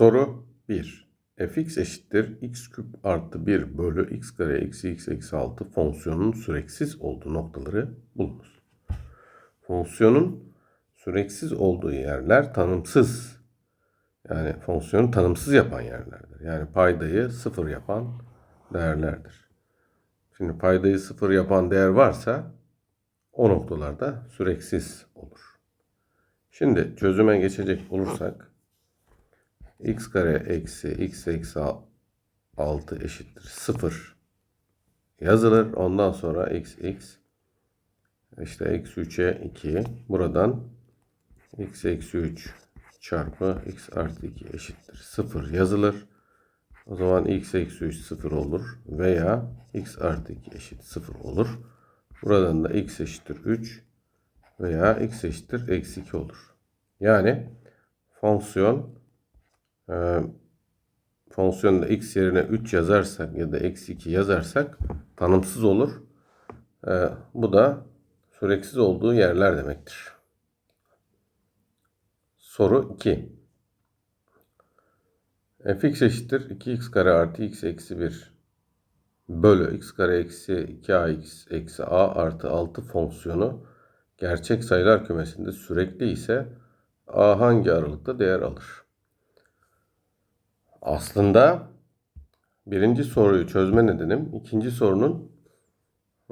Soru 1. fx eşittir x küp artı 1 bölü x kare eksi x eksi 6 fonksiyonun süreksiz olduğu noktaları bulunuz. Fonksiyonun süreksiz olduğu yerler tanımsız. Yani fonksiyonu tanımsız yapan yerlerdir. Yani paydayı sıfır yapan değerlerdir. Şimdi paydayı sıfır yapan değer varsa o noktalarda süreksiz olur. Şimdi çözüme geçecek olursak x kare eksi x eksi 6 eşittir 0 yazılır. Ondan sonra x x işte eksi 3'e 2 buradan x eksi 3 çarpı x artı 2 eşittir 0 yazılır. O zaman x eksi 3 0 olur veya x artı 2 eşit 0 olur. Buradan da x eşittir 3 veya x eşittir eksi 2 olur. Yani fonksiyon e, fonksiyonda x yerine 3 yazarsak ya da eksi 2 yazarsak tanımsız olur. E, bu da süreksiz olduğu yerler demektir. Soru 2. fx eşittir 2x kare artı x eksi 1 bölü x kare eksi 2ax eksi a artı 6 fonksiyonu gerçek sayılar kümesinde sürekli ise a hangi aralıkta değer alır? Aslında birinci soruyu çözme nedenim ikinci sorunun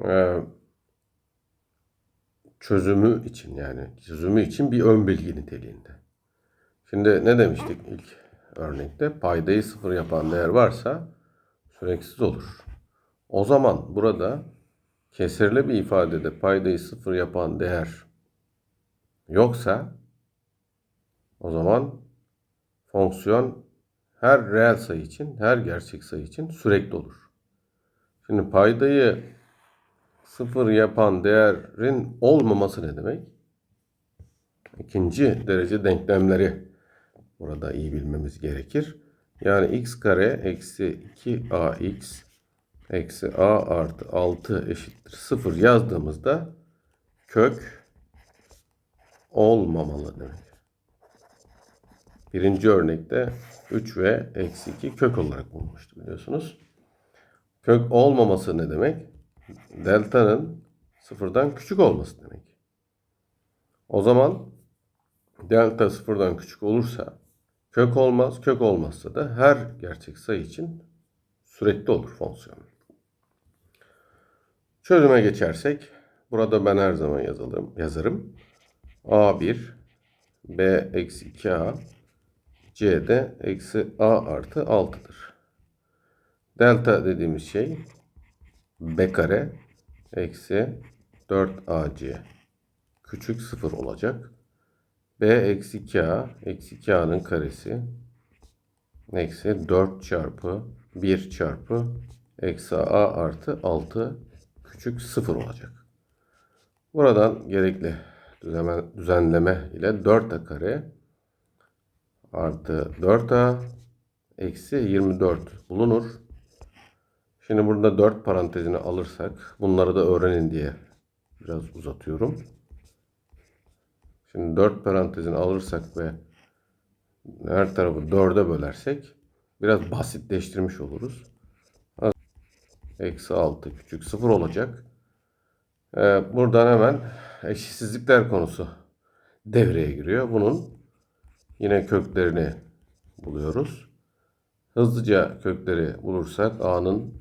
e, çözümü için yani çözümü için bir ön bilgi niteliğinde. Şimdi ne demiştik ilk örnekte? Paydayı sıfır yapan değer varsa süreksiz olur. O zaman burada kesirli bir ifadede paydayı sıfır yapan değer yoksa o zaman fonksiyon her reel sayı için, her gerçek sayı için sürekli olur. Şimdi paydayı sıfır yapan değerin olmaması ne demek? İkinci derece denklemleri burada iyi bilmemiz gerekir. Yani x kare eksi 2ax eksi a artı 6 eşittir 0 yazdığımızda kök olmamalı demek birinci örnekte 3 ve eksi 2 kök olarak bulmuştu biliyorsunuz. Kök olmaması ne demek? Delta'nın sıfırdan küçük olması demek. O zaman delta sıfırdan küçük olursa kök olmaz, kök olmazsa da her gerçek sayı için sürekli olur fonksiyon. Çözüme geçersek burada ben her zaman yazalım, yazarım. A1 B-2A C de eksi A artı 6'dır. Delta dediğimiz şey B kare eksi 4AC küçük 0 olacak. B eksi K eksi K'nın karesi eksi 4 çarpı 1 çarpı eksi A artı 6 küçük 0 olacak. Buradan gerekli düzenleme ile 4A kare artı 4A eksi 24 bulunur. Şimdi burada 4 parantezini alırsak bunları da öğrenin diye biraz uzatıyorum. Şimdi 4 parantezini alırsak ve her tarafı 4'e bölersek biraz basitleştirmiş oluruz. Eksi 6 küçük 0 olacak. Ee, buradan hemen eşitsizlikler konusu devreye giriyor. Bunun yine köklerini buluyoruz. Hızlıca kökleri bulursak a'nın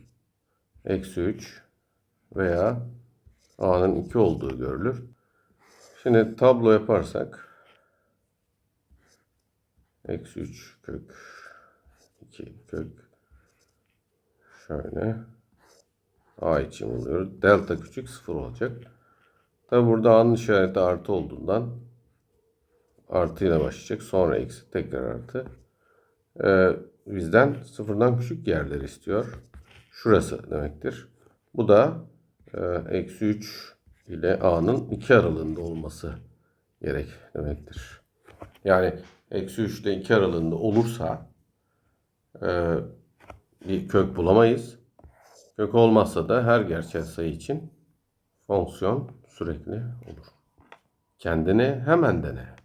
eksi 3 veya a'nın 2 olduğu görülür. Şimdi tablo yaparsak eksi 3 kök 2 kök şöyle a için buluyoruz. Delta küçük 0 olacak. Tabi burada a'nın işareti artı olduğundan artıyla başlayacak. Sonra eksi tekrar artı. Ee, bizden sıfırdan küçük yerler istiyor. Şurası demektir. Bu da e, eksi 3 ile a'nın 2 aralığında olması gerek demektir. Yani eksi 3 ile 2 aralığında olursa e, bir kök bulamayız. Kök olmazsa da her gerçek sayı için fonksiyon sürekli olur. Kendini hemen dene.